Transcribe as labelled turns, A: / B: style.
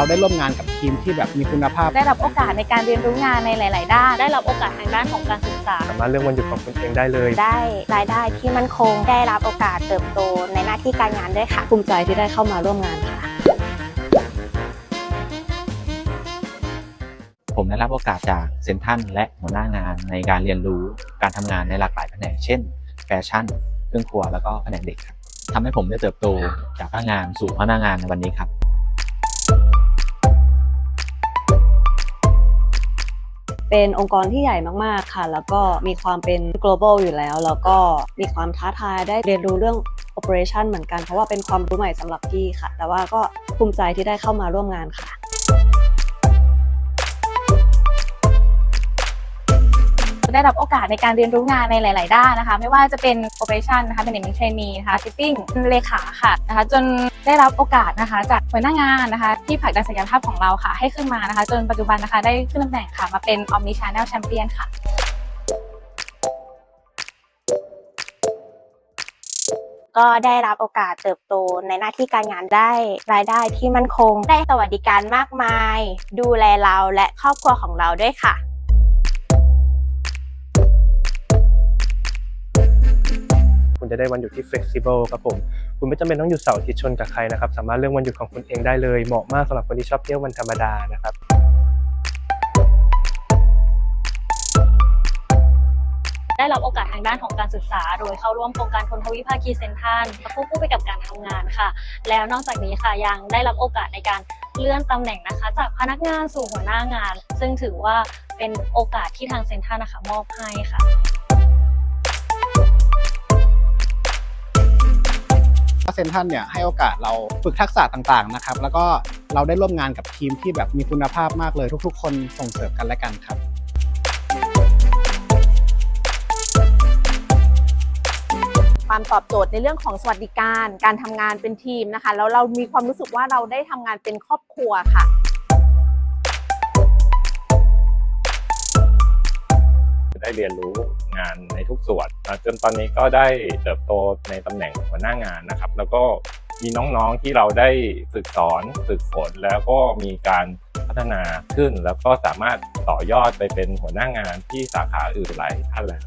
A: เราได้ร่วมงานกับทีมที่แบบมีคุณภาพ
B: ได้รับโอกาสในการเรียนรู้งานในหลาย ๆ ด้าน
C: ได้รับโอกาสทางด้านของการศึกษา
D: สามารถเลือกวันหยุดของคุณเองได้เลย
E: ได้รายได้ที่มั่นคง ได้รับโอกาสเติบโตในหน้าที่การงานด้วยค่ะ
F: ภูมิใจที่ได้เข้ามาร่วมงานค่ะ
G: ผมได้รับโอกาสจากเซนทรันและหัวหน้างานในการเรียนรู้การทำงานในหลากหลายแผนก เช่น แฟชั่น เครื่องครัว แล้วก็แผนกเด็กครับทำให้ผมได้เติบโตจากพนักงานสู่พนักงานในวันนี้ครับ
F: เป็นองค์กรที่ใหญ่มากๆค่ะ แล้วก็มีความเป็น global อยู่แล้ว แล้วก็มีความท้าทายได้เรียนรู้เรื่อง operation เหมือนกัน เพราะว่าเป็นความรู้ใหม่สำหรับพี่ค่ะ แต่ว่าก็ภูมิใจที่ได้เข้ามาร่วมงานค่ะ
B: ได้รับโอกาสในการเรียนรู้งานในหลาย ๆ ด้านนะคะ ไม่ว่าจะเป็น operation นะคะเป็น management trainee นะคะ marketing เลขาค่ะนะคะจนได้รับโอกาสนะคะ จากหัวหน้างานนะคะ ที่ผลักดันศักยภาพของเราค่ะ ให้ขึ้นมานะคะ จนปัจจุบันนะคะได้ขึ้นตำแหน่งค่ะมาเป็น omni channel champion ค่ะ
E: ก็ได้รับโอกาสเติบโตในหน้าที่การงานได้รายได้ที่มั่นคง ได้สวัสดิการมากมาย ดูแลเราและครอบครัวของเราด้วยค่ะ
D: จะได้วันหยุดที่ flexible ครับผมคุณไม่จำเป็นต้องหยุดเสาร์อาทิตย์ชนกับใครนะครับสามารถเลือกวันหยุดของคุณเองได้เลยเหมาะมากสำหรับคนที่ชอบเที่ยววันธรรมดานะครับ
C: ได้รับโอกาสทางด้านของการศึกษา โดยเข้าร่วมโครงการคนทวิภาคีเซนทันควบคู่ไปกับการทำงานค่ะ แล้วนอกจากนี้ค่ะยังได้รับโอกาสในการเลื่อนตำแหน่งนะคะ จากพนักงานสู่หัวหน้างาน ซึ่งถือว่าเป็นโอกาสที่ทางเซนทันนะคะมอบให้ค่ะ
A: เซนทันเนี่ยให้โอกาสเราฝึกทักษะต่างๆนะครับ แล้วก็เราได้ร่วมงานกับทีมที่แบบมีคุณภาพมากเลยทุกๆ คนส่งเสริมกันและกันครับ
H: ความตอบโจทย์ในเรื่องของสวัสดิการ การทำงานเป็นทีมนะคะ แล้วเรามีความรู้สึกว่าเราได้ทำงานเป็นครอบครัวค่ะ
I: ได้เรียนรู้งานในทุกส่วนจนตอนนี้ก็ได้เติบโตในตำแหน่งหัวหน้างานนะครับ แล้วก็มีน้องๆที่เราได้ฝึกสอนฝึกฝนแล้วก็มีการพัฒนาขึ้น แล้วก็สามารถต่อยอดไปเป็นหัวหน้างานที่สาขาอื่นหลายท่านแล้ว